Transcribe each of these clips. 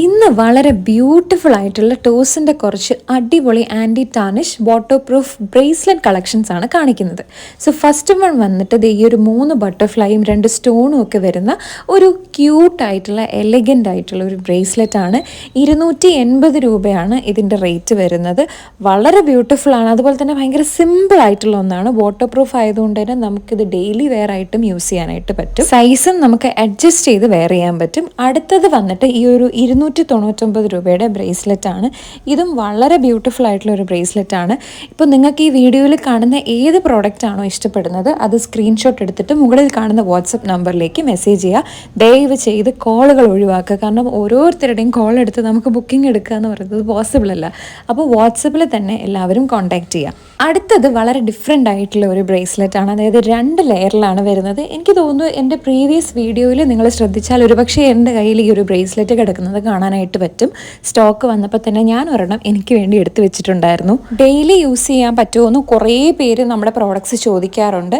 ഇന്ന് വളരെ ബ്യൂട്ടിഫുൾ ആയിട്ടുള്ള ടോസിന്റെ കുറച്ച് അടിപൊളി anti tarnish waterproof bracelet collections ആണ് കാണിക്കുന്നത്. സോ ഫസ്റ്റ് വൺ വന്നിട്ട് ഈ ഒരു മൂന്ന് ബട്ടർഫ്ലൈയും രണ്ട് സ്റ്റോണും ഒക്കെ വരുന്ന ഒരു ക്യൂട്ട് ആയിട്ടുള്ള എലഗന്റ് ആയിട്ടുള്ള ഒരു ബ്രേസ്ലെറ്റ് ആണ്. ഇരുന്നൂറ്റി എൺപത് രൂപയാണ് ഇതിന്റെ റേറ്റ് വരുന്നത്. വളരെ ബ്യൂട്ടിഫുൾ ആണ്. അതുപോലെ തന്നെ ഭയങ്കര സിമ്പിൾ ആയിട്ടുള്ള ഒന്നാണ്. വാട്ടർ പ്രൂഫ് ആയതുകൊണ്ട് തന്നെ നമുക്കിത് ഡെയിലി വെയർ ആയിട്ടും യൂസ് ചെയ്യാനായിട്ട് പറ്റും. സൈസും നമുക്ക് അഡ്ജസ്റ്റ് ചെയ്ത് വെയർ ചെയ്യാൻ പറ്റും. അടുത്തത് വന്നിട്ട് ഈ ഒരു ഇരുന്നൂറ്റി തൊണ്ണൂറ്റൊമ്പത് രൂപയുടെ ബ്രേസ്ലെറ്റ് ആണ്. ഇതും വളരെ ബ്യൂട്ടിഫുൾ ആയിട്ടുള്ള ഒരു ബ്രേസ്ലെറ്റ് ആണ്. ഇപ്പോൾ നിങ്ങൾക്ക് ഈ വീഡിയോയിൽ കാണുന്ന ഏത് പ്രോഡക്റ്റ് ആണോ ഇഷ്ടപ്പെടുന്നത് അത് സ്ക്രീൻഷോട്ട് എടുത്തിട്ട് മുകളിൽ കാണുന്ന വാട്സപ്പ് നമ്പറിലേക്ക് മെസ്സേജ് ചെയ്യുക. ദയവ് ചെയ്ത് കോളുകൾ ഒഴിവാക്കുക. കാരണം ഓരോരുത്തരുടെയും കോൾ എടുത്ത് നമുക്ക് ബുക്കിംഗ് എടുക്കുക എന്ന് പറയുന്നത് പോസിബിൾ അല്ല. അപ്പോൾ വാട്സപ്പിൽ തന്നെ എല്ലാവരും കോൺടാക്ട് ചെയ്യുക. അടുത്തത് വളരെ ഡിഫറെന്റ് ആയിട്ടുള്ള ഒരു ബ്രേസ്ലെറ്റ് ആണ്. അതായത് രണ്ട് ലെയറിലാണ് വരുന്നത്. എനിക്ക് തോന്നുന്നു എന്റെ പ്രീവിയസ് വീഡിയോയിൽ നിങ്ങൾ ശ്രദ്ധിച്ചാൽ ഒരുപക്ഷെ എന്റെ കയ്യിൽ ഈ ഒരു ബ്രേസ്ലെറ്റ് കിടക്കുന്നത് കാണാനായിട്ട് പറ്റും. സ്റ്റോക്ക് വന്നപ്പോൾ തന്നെ ഞാൻ ഒരെണ്ണം എനിക്ക് വേണ്ടി എടുത്തു വെച്ചിട്ടുണ്ടായിരുന്നു. ഡെയിലി യൂസ് ചെയ്യാൻ പറ്റുമെന്ന് കുറേ പേര് നമ്മുടെ പ്രോഡക്ട്സ് ചോദിക്കാറുണ്ട്.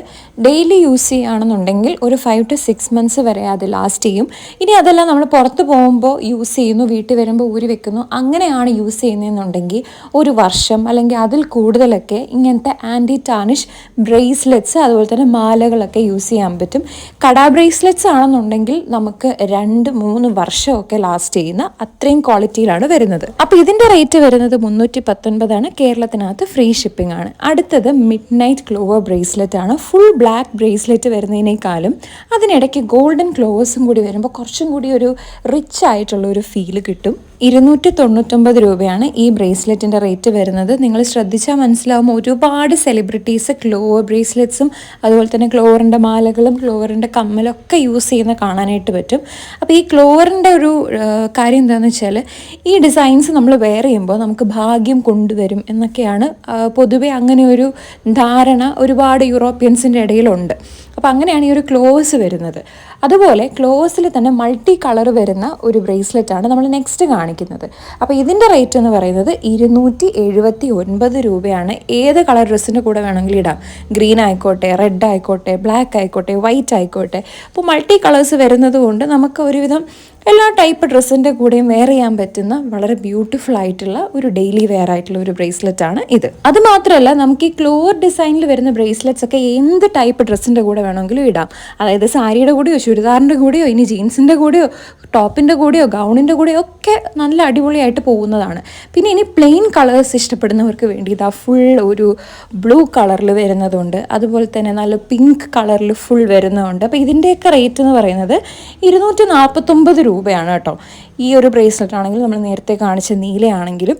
ഡെയിലി യൂസ് ചെയ്യുകയാണെന്നുണ്ടെങ്കിൽ ഒരു ഫൈവ് ടു സിക്സ് മന്ത്സ് വരെ അത് ലാസ്റ്റ് ചെയ്യും. ഇനി അതല്ല നമ്മൾ പുറത്ത് പോകുമ്പോൾ യൂസ് ചെയ്യുന്നു വീട്ടിൽ വരുമ്പോൾ ഊരി വെക്കുന്നു അങ്ങനെയാണ് യൂസ് ചെയ്യുന്നതെന്നുണ്ടെങ്കിൽ ഒരു വർഷം അല്ലെങ്കിൽ അതിൽ കൂടുതലൊക്കെ ഇങ്ങനത്തെ ആന്റി ടാനിഷ് ബ്രേസ്ലെറ്റ്സ് അതുപോലെ തന്നെ മാലകളൊക്കെ യൂസ് ചെയ്യാൻ പറ്റും. കടാ ബ്രേസ്ലെറ്റ്സ് ആണെന്നുണ്ടെങ്കിൽ നമുക്ക് രണ്ട് മൂന്ന് വർഷമൊക്കെ ലാസ്റ്റ് ചെയ്യുന്ന അത്രയും ക്വാളിറ്റിയിലാണ് വരുന്നത്. അപ്പോൾ ഇതിന്റെ റേറ്റ് വരുന്നത് മുന്നൂറ്റി പത്തൊൻപതാണ് കേരളത്തിനകത്ത് ഫ്രീ ഷിപ്പിംഗ് ആണ്. അടുത്തത് മിഡ് നൈറ്റ് ക്ലോവർ ബ്രേസ്ലെറ്റ് ആണ്. ഫുൾ ബ്ലാക്ക് ബ്രേസ്ലെറ്റ് വരുന്നതിനേക്കാളും അതിനിടയ്ക്ക് ഗോൾഡൻ ക്ലോവേഴ്സും കൂടി വരുമ്പോൾ കുറച്ചും കൂടി ഒരു റിച്ച് ആയിട്ടുള്ള ഒരു ഫീൽ കിട്ടും. ഇരുന്നൂറ്റി തൊണ്ണൂറ്റൊമ്പത് രൂപയാണ് ഈ ബ്രേസ്ലെറ്റിന്റെ റേറ്റ് വരുന്നത്. നിങ്ങൾ ശ്രദ്ധിച്ചാൽ മനസ്സിലാവും ഒരുപാട് സെലിബ്രിറ്റീസ് ക്ലോവർ ബ്രേസ്ലെറ്റ്സും അതുപോലെ തന്നെ ക്ലോവറിന്റെ മാലകളും ക്ലോവറിന്റെ കമ്മലൊക്കെ യൂസ് ചെയ്യുന്ന കാണാനായിട്ട് പറ്റും. അപ്പോൾ ഈ ക്ലോവറിന്റെ ഒരു കാര്യം എന്താണെന്ന് വെച്ചാൽ ഈ ഡിസൈൻസ് നമ്മൾ വെയർ ചെയ്യുമ്പോൾ നമുക്ക് ഭാഗ്യം കൊണ്ടുവരും എന്നൊക്കെയാണ് പൊതുവേ അങ്ങനെ ഒരു ധാരണ ഒരുപാട് യൂറോപ്യൻസിന്റെ ഇടയിലുണ്ട്. അപ്പോൾ അങ്ങനെയാണ് ഈ ഒരു ക്ലോസ് വരുന്നത്. അതുപോലെ ക്ലോസിൽ തന്നെ മൾട്ടി കളർ വരുന്ന ഒരു ബ്രേസ്ലെറ്റ് ആണ് നമ്മൾ നെക്സ്റ്റ് കാണിക്കുന്നത്. അപ്പോൾ ഇതിന്റെ റേറ്റ് എന്ന് പറയുന്നത് ഇരുന്നൂറ്റി എഴുപത്തി ഒൻപത് രൂപയാണ്. ഏത് കളർ ഡ്രസ്സിന്റെ കൂടെ വേണമെങ്കിലും ഇടാം. ഗ്രീൻ ആയിക്കോട്ടെ റെഡ് ആയിക്കോട്ടെ ബ്ലാക്ക് ആയിക്കോട്ടെ വൈറ്റ് ആയിക്കോട്ടെ. അപ്പോൾ മൾട്ടി കളേഴ്സ് വരുന്നത് കൊണ്ട് നമുക്ക് ഒരുവിധം എല്ലാ ടൈപ്പ് ഡ്രസ്സിന്റെ കൂടെയും വെയർ ചെയ്യാൻ പറ്റുന്ന വളരെ ബ്യൂട്ടിഫുൾ ആയിട്ടുള്ള ഒരു ഡെയിലി വെയർ ആയിട്ടുള്ള ഒരു ബ്രേസ്ലെറ്റ് ആണ് ഇത്. അത് മാത്രമല്ല നമുക്ക് ഈ ക്ലോർ ഡിസൈനിൽ വരുന്ന ബ്രേസ്ലെറ്റ്സ് ഒക്കെ എന്ത് ടൈപ്പ് ഡ്രസ്സിന്റെ കൂടെ വേണമെങ്കിലും ഇടാം. അതായത് സാരിയുടെ കൂടെയോ ചുരിദാറിന്റെ കൂടെയോ ഇനി ജീൻസിന്റെ കൂടെയോ ടോപ്പിന്റെ കൂടെയോ ഗൗണിന്റെ കൂടെയോ ഒക്കെ നല്ല അടിപൊളിയായിട്ട് പോകുന്നതാണ്. പിന്നെ ഇനി പ്ലെയിൻ കളേഴ്സ് ഇഷ്ടപ്പെടുന്നവർക്ക് വേണ്ടി ഇതാ ഫുൾ ഒരു ബ്ലൂ കളറിൽ വരുന്നതുണ്ട്. അതുപോലെ തന്നെ നല്ല പിങ്ക് കളറിൽ ഫുൾ വരുന്നതുണ്ട്. അപ്പോൾ ഇതിന്റെയൊക്കെ റേറ്റ് എന്ന് പറയുന്നത് ഇരുന്നൂറ്റി നാൽപ്പത്തൊമ്പത് രൂപയാണ് കേട്ടോ. ഈ ഒരു ബ്രേസ്ലെറ്റ് ആണെങ്കിലും നമ്മൾ നേരത്തെ കാണിച്ച നീലയാണെങ്കിലും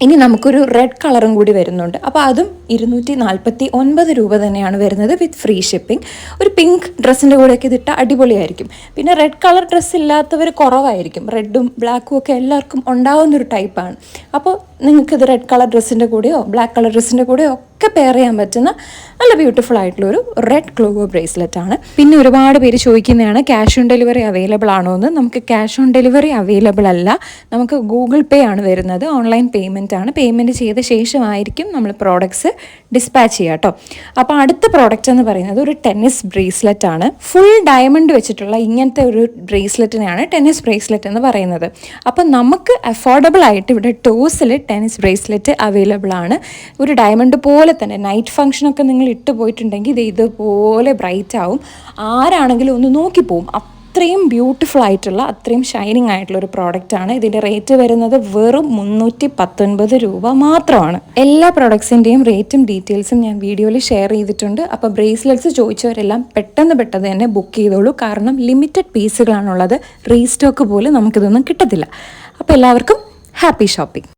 ഇനി നമുക്കൊരു റെഡ് കളറും കൂടി വരുന്നുണ്ട്. അപ്പോൾ അതും ഇരുന്നൂറ്റി നാൽപ്പത്തി ഒൻപത് രൂപ തന്നെയാണ് വരുന്നത് വിത്ത് ഫ്രീ ഷിപ്പിംഗ് ഒരു പിങ്ക് ഡ്രസ്സിന്റെ കൂടെയൊക്കെ ഇതിട്ട അടിപൊളിയായിരിക്കും. പിന്നെ റെഡ് കളർ ഡ്രസ്സ് ഇല്ലാത്തവർ കുറവായിരിക്കും. റെഡും ബ്ലാക്കും ഒക്കെ എല്ലാവർക്കും ഉണ്ടാവുന്നൊരു ടൈപ്പാണ് അപ്പോൾ നിങ്ങൾക്കിത് റെഡ് കളർ ഡ്രസ്സിന്റെ കൂടെയോ ബ്ലാക്ക് കളർ ഡ്രസ്സിന്റെ കൂടെയോ ഒക്കെ പെയർ ചെയ്യാൻ പറ്റുന്ന നല്ല ബ്യൂട്ടിഫുൾ ആയിട്ടുള്ള ഒരു റെഡ് ക്ലോവർ ബ്രേസ്ലെറ്റ് ആണ്. പിന്നെ ഒരുപാട് പേര് ചോദിക്കുന്നതാണ് ക്യാഷ് ഓൺ ഡെലിവറി അവൈലബിൾ ആണോ എന്ന്? നമുക്ക് ക്യാഷ് ഓൺ ഡെലിവറി അവൈലബിൾ അല്ല. നമുക്ക് ഗൂഗിൾ പേ ആണ് വരുന്നത്. ഓൺലൈൻ പേയ്മെന്റ് ആണ്. പേയ്മെന്റ് ചെയ്ത ശേഷമായിരിക്കും നമ്മൾ പ്രോഡക്ട്സ് ഡിസ്പാച്ച് ചെയ്യുക കേട്ടോ അപ്പോൾ അടുത്ത പ്രോഡക്റ്റ് എന്ന് പറയുന്നത് ഒരു ടെന്നീസ് ബ്രേസ്ലെറ്റ് ആണ്. ഫുൾ ഡയമണ്ട് വെച്ചിട്ടുള്ള ഇങ്ങനത്തെ ഒരു ബ്രേസ്ലെറ്റിനെയാണ് ടെന്നീസ് ബ്രേസ്ലെറ്റ് എന്ന് പറയുന്നത്. അപ്പോൾ നമുക്ക് അഫോർഡബിൾ ആയിട്ട് ഇവിടെ ടോസിൽ ടെന്നീസ് ബ്രേസ്ലെറ്റ് അവൈലബിൾ ആണ്. ഒരു ഡയമണ്ട് പോലെ തന്നെ നൈറ്റ് ഫംഗ്ഷനൊക്കെ നിങ്ങൾ ഇട്ട് പോയിട്ടുണ്ടെങ്കിൽ ഇത് ഇതുപോലെ ബ്രൈറ്റ് ആവും. ആരാണെങ്കിലും ഒന്ന് നോക്കിപ്പോവും അത്രയും ബ്യൂട്ടിഫുൾ ആയിട്ടുള്ള അത്രയും ഷൈനിങ് ആയിട്ടുള്ള ഒരു പ്രോഡക്റ്റ് ആണ്. ഇതിന്റെ റേറ്റ് വരുന്നത് വെറും മുന്നൂറ്റി പത്തൊൻപത് രൂപ മാത്രമാണ്. എല്ലാ പ്രോഡക്ട്സിന്റെയും റേറ്റും ഡീറ്റെയിൽസും ഞാൻ വീഡിയോയിൽ ഷെയർ ചെയ്തിട്ടുണ്ട്. അപ്പോൾ ബ്രേസ്ലെറ്റ്സ് ചോദിച്ചവരെല്ലാം പെട്ടെന്ന് പെട്ടെന്ന് തന്നെ ബുക്ക് ചെയ്തോളൂ. കാരണം ലിമിറ്റഡ് പീസുകളാണുള്ളത് റീസ്റ്റോക്ക് പോലും നമുക്കിതൊന്നും കിട്ടത്തില്ല. അപ്പോൾ എല്ലാവർക്കും ഹാപ്പി ഷോപ്പിംഗ്